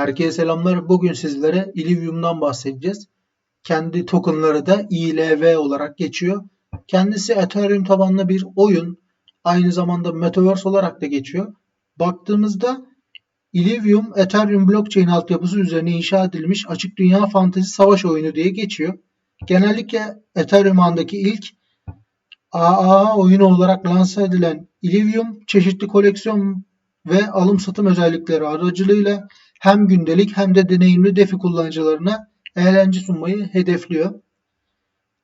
Herkese selamlar. Bugün sizlere Illivium'dan bahsedeceğiz. Kendi tokenları da ILV olarak geçiyor. Kendisi Ethereum tabanlı bir oyun. Aynı zamanda Metaverse olarak da geçiyor. Baktığımızda Illivium Ethereum blockchain altyapısı üzerine inşa edilmiş açık dünya fantezi savaş oyunu diye geçiyor. Genellikle Ethereum ağındaki ilk AAA oyunu olarak lanse edilen Illivium çeşitli koleksiyon ve alım satım özellikleri aracılığıyla hem gündelik hem de deneyimli DeFi kullanıcılarına eğlence sunmayı hedefliyor.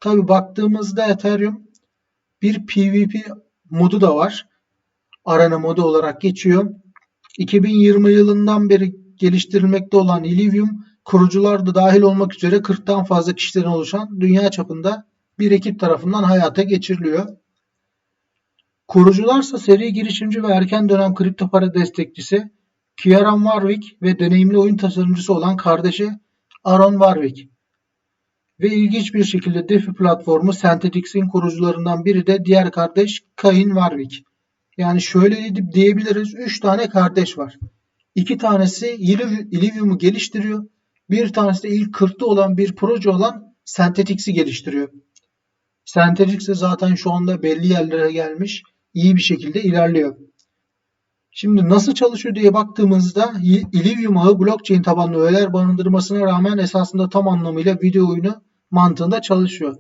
Tabi baktığımızda Ethereum bir PvP modu da var. Arena modu olarak geçiyor. 2020 yılından beri geliştirilmekte olan Illivium kurucular da dahil olmak üzere 40'tan fazla kişiden oluşan dünya çapında bir ekip tarafından hayata geçiriliyor. Kurucularsa seri girişimci ve erken dönem kripto para destekçisi Kieran Warwick ve deneyimli oyun tasarımcısı olan kardeşi Aaron Warwick. Ve ilginç bir şekilde DeFi platformu Synthetix'in kurucularından biri de diğer kardeş Kain Warwick. Yani şöyle diyebiliriz 3 tane kardeş var. 2 tanesi Illivium'u geliştiriyor. Bir tanesi de ilk 40'ta olan bir proje olan Synthetix'i geliştiriyor. Synthetix zaten şu anda belli yerlere gelmiş. iyi bir şekilde ilerliyor. Şimdi nasıl çalışıyor diye baktığımızda Illivium ağı blockchain tabanlı öğeler barındırmasına rağmen esasında tam anlamıyla video oyunu mantığında çalışıyor.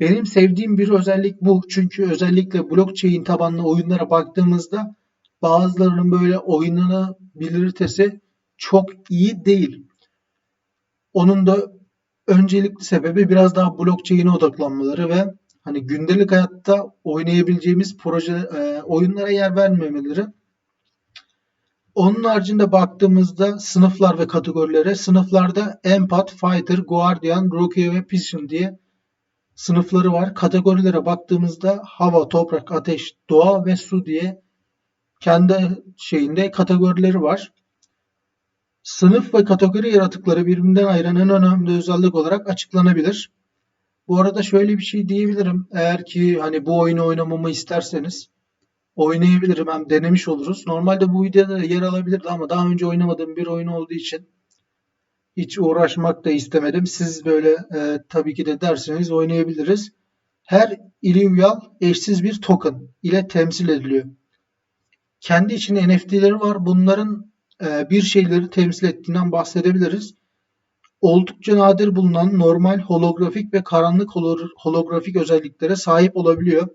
Benim sevdiğim bir özellik bu. Çünkü özellikle blockchain tabanlı oyunlara baktığımızda bazılarının böyle oyununu bilirtesi çok iyi değil. Onun da öncelikli sebebi biraz daha blockchain'e odaklanmaları ve hani gündelik hayatta oynayabileceğimiz proje e, oyunlara yer vermemeleri. Onun haricinde baktığımızda sınıflar ve kategorilere sınıflarda Empath, Fighter, Guardian, Rookie ve Pigeon diye sınıfları var. Kategorilere baktığımızda hava, toprak, ateş, doğa ve su diye kendi şeyinde kategorileri var. Sınıf ve kategori yaratıkları birbirinden ayıran en önemli özellik olarak açıklanabilir. Bu arada şöyle bir şey diyebilirim. Eğer ki hani bu oyunu oynamamı isterseniz oynayabilirim. Hem denemiş oluruz. Normalde bu videoda yer alabilirdi ama daha önce oynamadığım bir oyun olduğu için hiç uğraşmak da istemedim. Siz böyle e, tabii ki de derseniz oynayabiliriz. Her Illuvial eşsiz bir token ile temsil ediliyor. Kendi içinde NFT'leri var. Bunların e, bir şeyleri temsil ettiğinden bahsedebiliriz. Oldukça nadir bulunan normal holografik ve karanlık holografik özelliklere sahip olabiliyor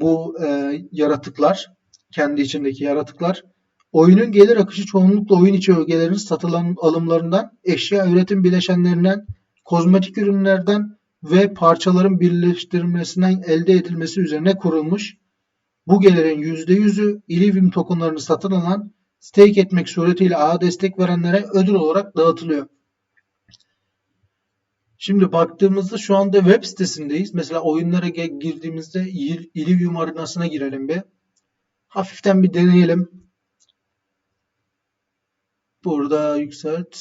bu e, yaratıklar, kendi içindeki yaratıklar. Oyunun gelir akışı çoğunlukla oyun içi ögelerin satılan alımlarından, eşya üretim bileşenlerinden, kozmetik ürünlerden ve parçaların birleştirilmesinden elde edilmesi üzerine kurulmuş. Bu gelirin %100'ü Illivium tokenlarını satın alan, stake etmek suretiyle ağa destek verenlere ödül olarak dağıtılıyor. Şimdi baktığımızda şu anda web sitesindeyiz. Mesela oyunlara girdiğimizde Illivium arenasına girelim bir. Hafiften bir deneyelim. Burada yükselt.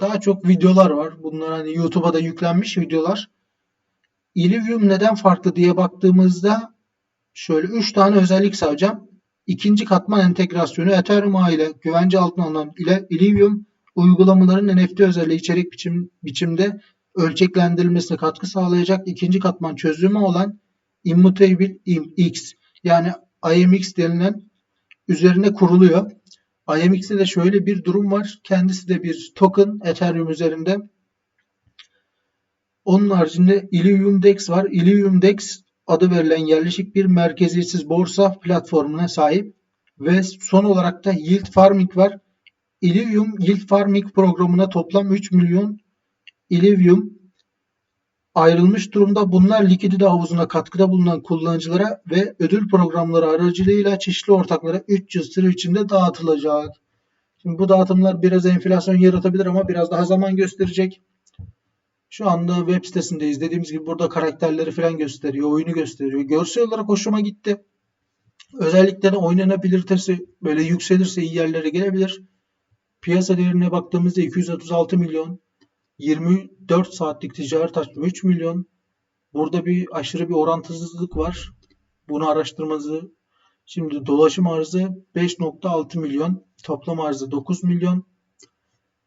Daha çok videolar var. Bunlar hani YouTube'a da yüklenmiş videolar. Illivium neden farklı diye baktığımızda şöyle 3 tane özellik sayacağım. İkinci katman entegrasyonu Ethereum ile güvence altına alınan ile Illivium uygulamaların NFT özelliği içerik biçim, biçimde ölçeklendirilmesine katkı sağlayacak ikinci katman çözümü olan Immutable X yani IMX denilen üzerine kuruluyor. IMX'de de şöyle bir durum var. Kendisi de bir token Ethereum üzerinde. Onun haricinde Illivium DEX var. Illivium DEX adı verilen yerleşik bir merkeziyetsiz borsa platformuna sahip ve son olarak da Yield Farming var. Illivium Yield Farming programına toplam 3 milyon Illivium ayrılmış durumda. Bunlar likidite havuzuna katkıda bulunan kullanıcılara ve ödül programları aracılığıyla çeşitli ortaklara 3 yıl süre içinde dağıtılacak. Şimdi bu dağıtımlar biraz enflasyon yaratabilir ama biraz daha zaman gösterecek. Şu anda web sitesindeyiz. Dediğimiz gibi burada karakterleri falan gösteriyor, oyunu gösteriyor. Görsel olarak hoşuma gitti. Özellikle oynanabilitesi böyle yükselirse iyi yerlere gelebilir. Piyasa değerine baktığımızda 236 milyon, 24 saatlik ticaret hacmi 3 milyon. Burada bir aşırı bir orantısızlık var. Bunu araştırmanızı Şimdi dolaşım arzı 5.6 milyon, toplam arzı 9 milyon.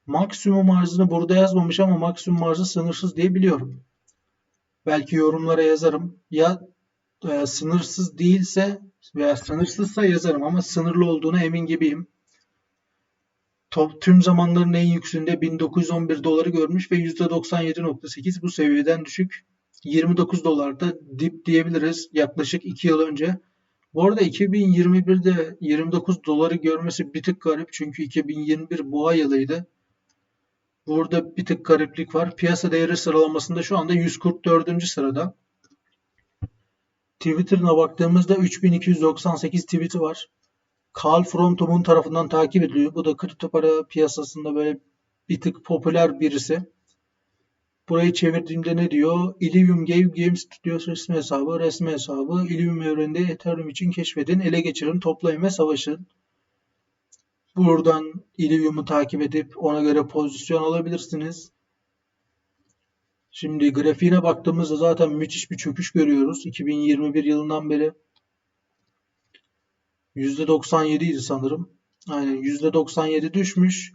Maksimum arzını burada yazmamış ama maksimum arzı sınırsız diye biliyorum. Belki yorumlara yazarım. Ya e, sınırsız değilse veya sınırsızsa yazarım ama sınırlı olduğuna emin gibiyim. Top, tüm zamanların en yükseğinde 1911 doları görmüş ve %97.8 bu seviyeden düşük. 29 dolarda dip diyebiliriz yaklaşık 2 yıl önce. Bu arada 2021'de 29 doları görmesi bir tık garip çünkü 2021 boğa yılıydı. Burada bir tık gariplik var. Piyasa değeri sıralamasında şu anda 144. sırada. Twitter'ına baktığımızda 3298 tweet'i var. Carl Frontum'un tarafından takip ediliyor. Bu da kripto para piyasasında böyle bir tık popüler birisi. Burayı çevirdiğimde ne diyor? Illivium Game Games Studios resmi hesabı, resmi hesabı. Illivium evreninde Ethereum için keşfedin, ele geçirin, toplayın ve savaşın. Buradan Illivium'u takip edip ona göre pozisyon alabilirsiniz. Şimdi grafiğine baktığımızda zaten müthiş bir çöküş görüyoruz. 2021 yılından beri %97 idi sanırım. Aynen %97 düşmüş.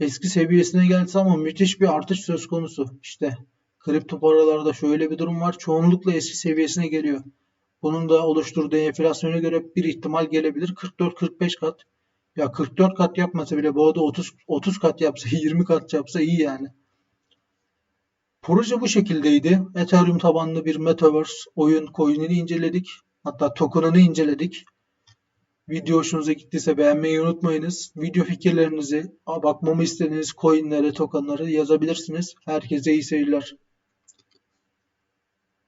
Eski seviyesine gelse ama müthiş bir artış söz konusu. İşte kripto paralarda şöyle bir durum var. Çoğunlukla eski seviyesine geliyor. Bunun da oluşturduğu enflasyona göre bir ihtimal gelebilir. 44-45 kat. Ya 44 kat yapmasa bile bu arada 30 30 kat yapsa 20 kat yapsa iyi yani. Proje bu şekildeydi. Ethereum tabanlı bir Metaverse oyun coin'ini inceledik. Hatta token'ını inceledik. Video hoşunuza gittiyse beğenmeyi unutmayınız. Video fikirlerinizi, bakmamı istediğiniz coin'lere, token'ları yazabilirsiniz. Herkese iyi seyirler.